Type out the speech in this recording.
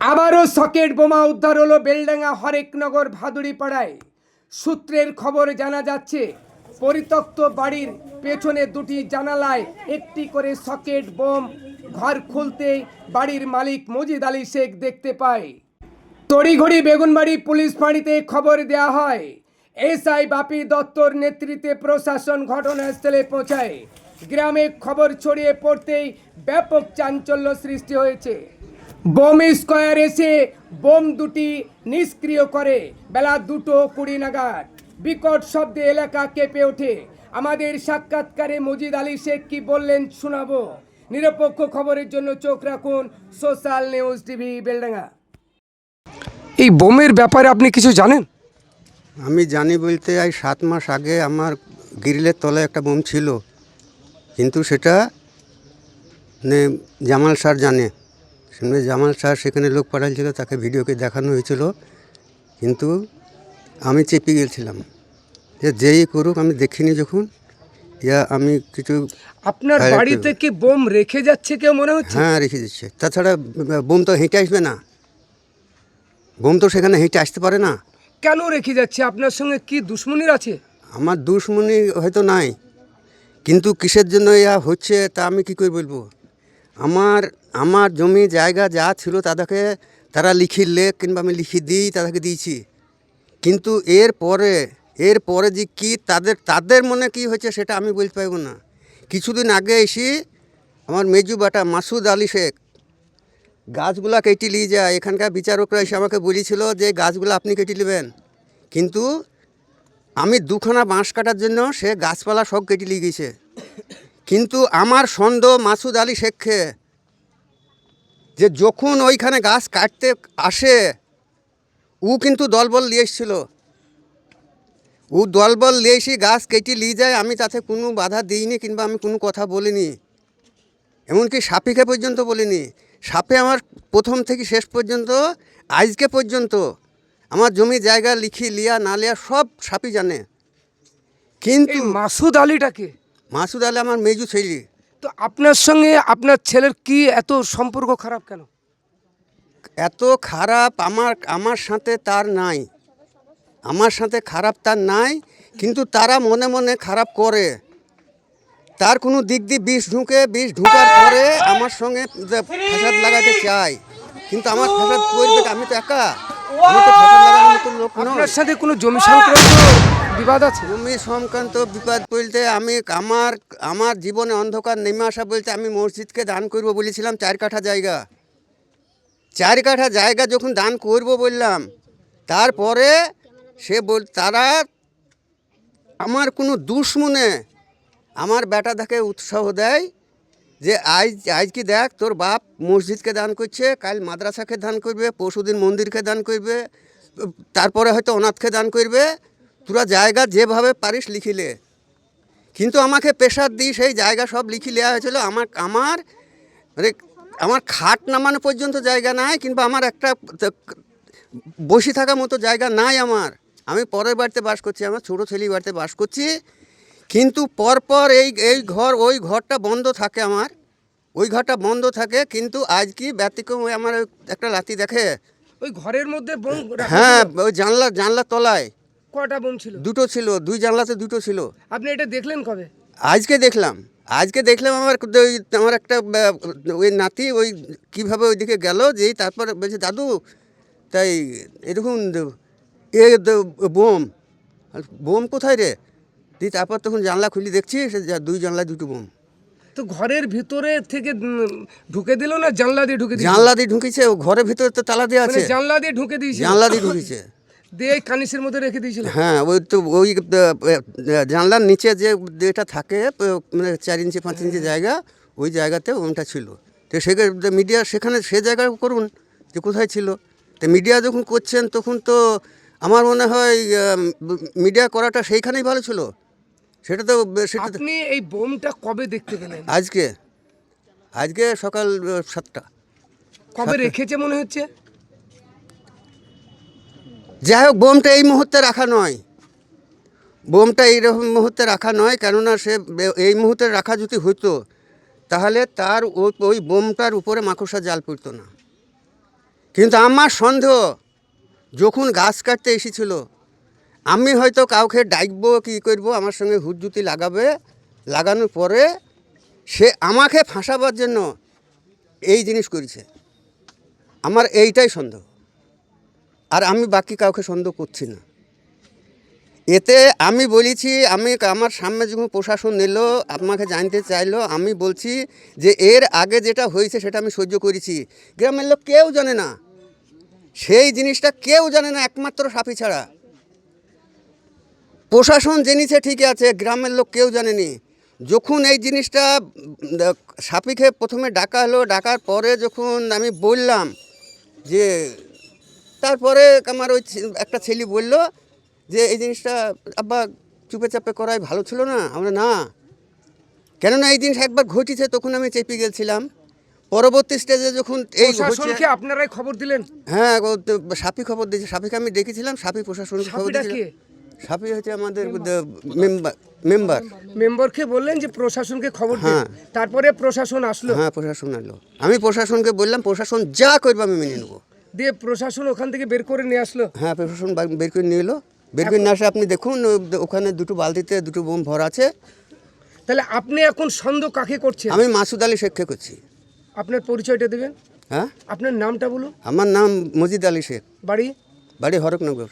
আবারও সকেট বোমা উদ্ধার হলো বেলডাঙ্গা হরেকনগর ভাদুড়িপাড়ায়। সূত্রের খবর জানা যাচ্ছে, পরিত্যক্ত বাড়ির পেছনে দুটি জানালায় একটি করে সকেট বোম ঘর খুলতে বাড়ির মালিক মজিদ আলী শেখ দেখতে পায়। তড়িঘড়ি বেগুনবাড়ি পুলিশ ফাঁড়িতে খবর দেওয়া হয়, এসআই বাপি দত্তর নেতৃত্বে প্রশাসন ঘটনাস্থলে পৌঁছায়। গ্রামে খবর ছড়িয়ে পড়তেই ব্যাপক চাঞ্চল্য সৃষ্টি হয়েছে। বোম স্কোয়ার এসে বোম দুটি নিষ্ক্রিয় করে। বেলা দুটো কুড়ি নাগাদ। বিকট শব্দে এলাকা কেঁপে ওঠে। আমাদের সাক্ষাৎকারে মজিদ আলী শেখ কি বললেন শোনাবো। নিরপেক্ষ খবরের জন্য চোখ রাখুন সোশ্যাল নিউজ টিভি বেলডাঙ্গা। এই বোমের ব্যাপারে আপনি কিছু জানেন? আমি জানি বলতে এই সাত মাস আগে আমার গ্রিলের তলায় একটা বোম ছিল। কিন্তু সেটা মানে জামাল স্যার জানে। সেখানে জামাল স্যার সেখানে লোক পাঠাইছিল তাকে ভিডিওকে দেখানো হয়েছিল। কিন্তু আমি চেপে গেছিলাম। যে যেই করুক আমি দেখিনি যখন ইয়া আমি কিছু আপনার বাড়ি একটু- থেকে বোম রেখে যাচ্ছে কেউ মনে হচ্ছে? হ্যাঁ রেখে দিচ্ছে। তাছাড়া বোম তো হেঁটে আসবে না। বোম তো সেখানে হেঁটে আসতে পারে না। কেন রেখে যাচ্ছে? আপনার সঙ্গে কি দুশ্মনির আছে? আমার দুশ্মনী হয়তো নাই। কিন্তু কিসের জন্য ইয়া হচ্ছে তা আমি কি করে বলব? আমার আমার জমি জায়গা যা ছিল তাদেরকে তারা লিখি লেখ কিংবা আমি লিখি দিই, তাদেরকে দিয়েছি। কিন্তু এর পরে এর পরে যে কী তাদের তাদের মনে কি হয়েছে সেটা আমি বলতে পারব না। কিছুদিন আগে এসে আমার মেজু বাটা মাসুদ আলী শেখ গাছগুলা কেটে নিয়ে যায়। এখানকার বিচারকরা এসে আমাকে বলেছিল যে গাছগুলো আপনি কেটে নেবেন। কিন্তু আমি দুখানা বাঁশ কাটার জন্য সে গাছপালা সব কেটে নিয়ে গেছে। কিন্তু আমার সন্দেহ মাসুদ আলী শেখকে যে যখন ওইখানে গাছ কাটতে আসে, ও কিন্তু দলবল নিয়ে এসেছিল। ও দলবল নিয়ে এসে গাছ কেটে নিয়ে যায়, আমি তাতে কোনো বাধা দিইনি কিংবা আমি কোনো কথা বলিনি। এমনকি সাপিকে পর্যন্ত বলিনি। সাপে আমার প্রথম থেকে শেষ পর্যন্ত, আজকে পর্যন্ত আমার জমি জায়গা লিখি, লিয়া না লিয়া সব সাপই জানে। কিন্তু মাসুদ আলীটাকে মাসুদ আলী আমার মেজু ছেলে। তো আপনার সঙ্গে আপনার ছেলের কি এত সম্পর্ক খারাপ কেন? এত খারাপ আমার আমার সাথে তার নাই। আমার সাথে খারাপ তার নাই কিন্তু তারা মনে মনে খারাপ করে। তার কোনো দিক দিয়ে বিষ ঢুকে বিষ ঢুকার পরে আমার সঙ্গে ফ্যাসাদ লাগাতে চায়। কিন্তু আমার ফ্যাসাদ করবে আমি তো একা। আপনার সাথে কোনো জমি সংক্রান্ত বিবাদ আছে? ভূমি সংক্রান্ত বিপদ বলতে আমি আমার আমার জীবনে অন্ধকার নেমে আসা বলতে আমি মসজিদকে দান করব বলেছিলাম চার কাঠা জায়গা। চার কাঠা জায়গা যখন দান করব বললাম তারপরে সে বল তারা আমার কোনো দুশ্মনে আমার বেটা তাকে উৎসাহ দেয় যে আজ আজ কি দেখ, তোর বাপ মসজিদকে দান করছে, কাল মাদ্রাসাকে দান করবে, পরশুদিন মন্দিরকে দান করবে, তারপরে হয়তো অনাথকে দান করবে। তোরা জায়গা যেভাবে পারিস লিখিলে। কিন্তু আমাকে প্রেশার দিই সেই জায়গা সব লিখি নেওয়া হয়েছিল। আমার আমার মানে আমার খাট নামানো পর্যন্ত জায়গা নাই, কিংবা আমার একটা বসে থাকার মতো জায়গা নাই আমার। আমি পরের বাড়িতে বাস করছি, আমার ছোটো ছেলে বাড়িতে বাস করছি। কিন্তু পরপর এই এই ঘর ওই ঘরটা বন্ধ থাকে আমার। ওই ঘরটা বন্ধ থাকে কিন্তু আজ কি ব্যতিক্রম ওই আমার একটা লাতি দেখে? ওই ঘরের মধ্যে হ্যাঁ ওই জানলা জানলা তলায়। কটা বোম ছিল? দুটো ছিল দুই জানলাতে দুটো ছিল। আপনি এটা দেখলেন কবে? আজকে দেখলাম। আজকে দেখলাম আমার ওই আমার একটা ওই নাতি ওই কীভাবে ওইদিকে গেল যেই তারপর বলছে দাদু তাই এরকম এ বোম। বোম কোথায় রে? দিয়ে তারপর তখন জানলা খুলি দেখছি সে দুই জানলা দুটো বোম। তো ঘরের ভিতরে থেকে ঢুকে দিল না জানলা দিয়ে ঢুকে জানলা দিয়ে ঢুকেছে ও ঘরের ভিতরে তো তালা দেওয়া মানে আছে। জানলা দিয়ে ঢুকে দিয়েছিল? জানলা দিয়ে ঢুকেছে। দিয়ে কানিসের মধ্যে রেখে দিয়েছিল? হ্যাঁ ওই তো ওই জানলার নিচে যে যেটা থাকে মানে চার ইঞ্চি পাঁচ ইঞ্চি জায়গা ওই জায়গাতে ওটা ছিল। তো সেখানে মিডিয়া সেখানে সে জায়গায় করুন যে কোথায় ছিল। তো মিডিয়া যখন করছেন তখন তো আমার মনে হয় মিডিয়া করাটা সেইখানেই ভালো ছিল। সেটা তো সেটা আপনি এই বোমটা কবে দেখতে পেলেন? আজকে আজকে সকাল সাতটা। কবে রেখেছে মনে হচ্ছে? যাই হোক বোমটা এই মুহূর্তে রাখা নয়। বোমটা এইরকম মুহূর্তে রাখা নয় কেননা সে এই মুহূর্তে রাখা যদি হতো তাহলে তার ওই ওই বোমটার উপরে মাকড়সা জাল পড়তো না। কিন্তু আমার সন্দেহ যখন গাছ কাটতে এসেছিল আমি হয়তো কাউকে ডাকবো কী করব, আমার সঙ্গে হুজ্জুতি লাগাবে, লাগানোর পরে সে আমাকে ফাঁসাবার জন্য এই জিনিস করেছে। আমার এইটাই সন্দেহ। আর আমি বাকি কাউকে সন্দেহ করছি না। এতে আমি বলেছি, আমি আমার সামনে যখন প্রশাসন নিল আমাকে জানতে চাইলো, আমি বলছি যে এর আগে যেটা হয়েছে সেটা আমি সহ্য করেছি। গ্রামের লোক কেউ জানে না। সেই জিনিসটা কেউ জানে না, একমাত্র সাপি ছাড়া। প্রশাসন জেনেছে ঠিকই আছে গ্রামের লোক কেউ জানেনি। যখন এই জিনিসটা সাপিকে প্রথমে ডাকা হলো ডাকার পরে যখন আমি বললাম যে তারপরে আমার ওই একটা ছেলে বলল যে এই জিনিসটা আব্বা চুপে চাপে করাই ভালো ছিল না? আমরা না। কেননা এই জিনিস একবার ঘটেছে তখন আমি চেপে গেছিলাম। পরবর্তী স্টেজে যখন এই প্রশাসনকে আপনারাই খবর দিলেন? হ্যাঁ সাপি খবর দিয়েছে সাপিকে আমি দেখেছিলাম সাপি প্রশাসনকে খবর দিয়েছিলাম? সাপি হচ্ছে আমাদের মেম্বার মেম্বার মেম্বারকে বললেন যে প্রশাসনকে খবর হ্যাঁ। তারপরে প্রশাসন আসলো। হ্যাঁ প্রশাসন এলো আমি প্রশাসনকে বললাম প্রশাসন যা করবে আমি মেনে নেব। দিয়ে প্রশাসন ওখান থেকে বের করে নিয়ে আসলো। হ্যাঁ প্রশাসন বের করে নিয়ে এলো। বের করে নিয়ে আসে আপনি দেখুন ওখানে দুটো বালতিতে দুটো বোম ভরা আছে। তাহলে আপনি এখন সন্দেহ কাকে করছেন? আমি মাসুদ আলী শেখকে করছি। আপনার পরিচয়টা দেবেন? হ্যাঁ? আপনার নামটা বলুন। আমার নাম মজিদ আলী শেখ। বাড়ি? বাড়ি হরকনগর।